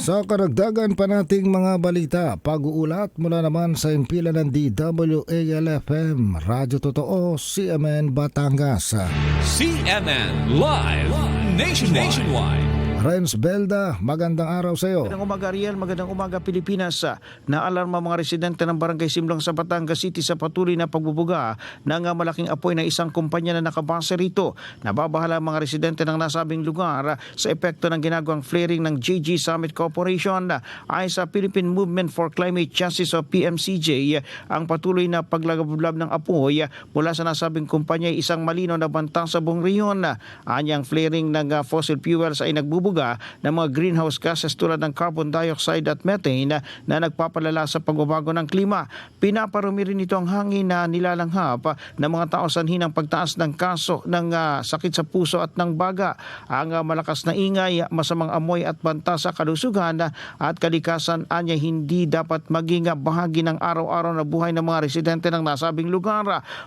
Sa karagdagan pa nating mga balita, pag-uulat mula naman sa impila ng DWALFM, Radyo Totoo, CMN Batangas. CNN Live Nation Nationwide. Renz Belda, magandang araw sa iyo. Magandang umaga Ariel, magandang umaga Pilipinas. Naalarma mga residente ng Barangay Simlang sa Batangas City sa patuloy na pagbubuga ng ah, malaking apoy ng isang kumpanya na nakabase rito. Nababahala mga residente ng nasabing lugar sa epekto ng ginagawang flaring ng JG Summit Corporation. Ay sa Philippine Movement for Climate Justice o PMCJ, ang patuloy na paglagablab ng apoy mula sa nasabing kumpanya ay isang malino na banta sa buong rehiyon. Anyang flaring ng ah, fossil fuels ay nagbubuga ng mga greenhouse gases tulad ng carbon dioxide at methane na nagpapalala sa pagbabago ng klima. Pinaparumi rin ito ang hangin na nilalanghap ng mga tao sa hinang pagtaas ng kaso ng ah, sakit sa puso at ng baga. Ang ah, malakas na ingay, masamang amoy at banta sa kalusugan at kalikasan anya hindi dapat maging ah, bahagi ng araw-araw na buhay ng mga residente ng nasabing lugar.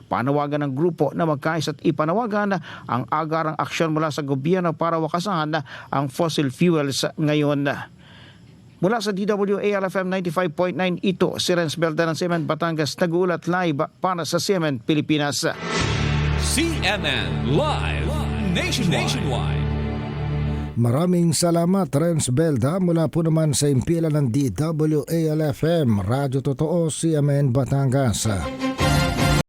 Panawagan ng grupo na magkais at ipanawagan ang agarang aksyon mula sa gobyerno para wakasan ang fossil fuels ngayon. Mula sa DWALFM 95.9 ito, si Renz Belda ng Semen Batangas nag-uulat live para sa Semen Pilipinas. CNN Live Nation Nationwide. Maraming salamat Renz Belda mula po naman sa impila ng DWALFM, Radyo Totoo, CMN Batangas.